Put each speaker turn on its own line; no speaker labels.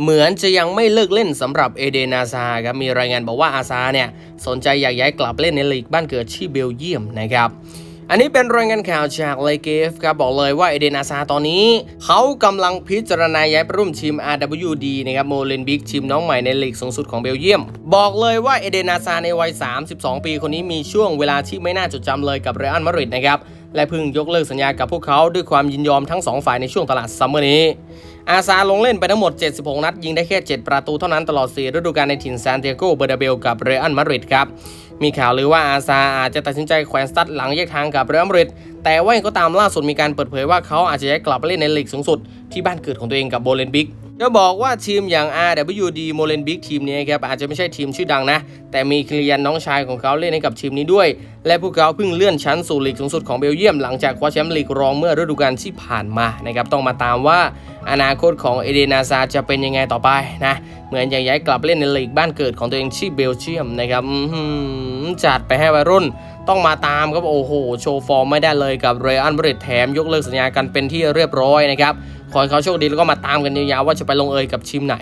เหมือนจะยังไม่เลิกเล่นสำหรับเอเดนอาซาครับมีรายงานบอกว่าอาซาเนี่ยสนใจอยากย้ายกลับเล่นในลีกบ้านเกิดที่เบลเยียมนะครับอันนี้เป็นรายงานข่าวจากเลเกฟครับบอกเลยว่าเอเดนอาซาตอนนี้ เขากำลังพิจารณาย้ายไปร่วมทีม RWD นะครับโมเลนบิกทีมน้องใหม่ในลีกสูงสุดของเบลเยียม บอกเลยว่าเอเดนอาซาในวัย 32 ปีคนนี้มีช่วงเวลาที่ไม่น่าจดจำเลยกับเรอัลมาดริดนะครับและเพิ่งยกเลิกสัญญากับพวกเขาด้วยความยินยอมทั้งสองฝ่ายในช่วงตลาดซัมเมอร์นี้ อาซาลงเล่นไปทั้งหมด 76 นัด ยิงได้แค่ 7 ประตูเท่านั้นตลอด 4 ฤดูกาลในถิ่นซานติอาโกเบอร์นาเบลกับเรอัลมาดริดครับ มีข่าวลือว่าอาซาอาจจะตัดสินใจแขวนสตัดหลังแยกทางกับเรอัลมาดริดแต่ว่าอย่างก็ตามล่าสุดมีการเปิดเผยว่าเขาอาจจะย้ายกลับไปเล่นในลีกสูงสุดที่บ้านเกิดของตัวเองกับโบเลนบิก ก็บอกว่าทีมอย่าง RWD โมเลนบิกทีมนี้ครับอาจจะไม่ใช่ทีมชื่อดังนะ แต่มีคิริยันน้องชายของเขาเล่นให้กับทีมนี้ด้วย และพวกเขาเพิ่งเลื่อนชั้นสู่ลีกสูงสุดของเบลเยียมหลังจากคว้าแชมป์ลีกรองเมื่อฤดูกาลที่ผ่านมานะครับต้องมาตามว่าอนาคตของเอเดนาซาจะเป็นยังไงต่อไปนะเหมือนอยากย้ายกลับเล่นในลีกบ้านเกิดของตัวเองที่เบลเยียมนะครับจัดไปให้วัยรุ่นต้องมาตามครับโอ้โห โชว์ฟอร์มไม่ได้เลยกับเรอัลมาดริดแถมยกเลิกสัญญากันเป็นที่เรียบร้อยนะครับขอให้เขาโชคดีแล้วก็มาตามกันยาวๆว่าจะไปลงเอยกับทีมไหน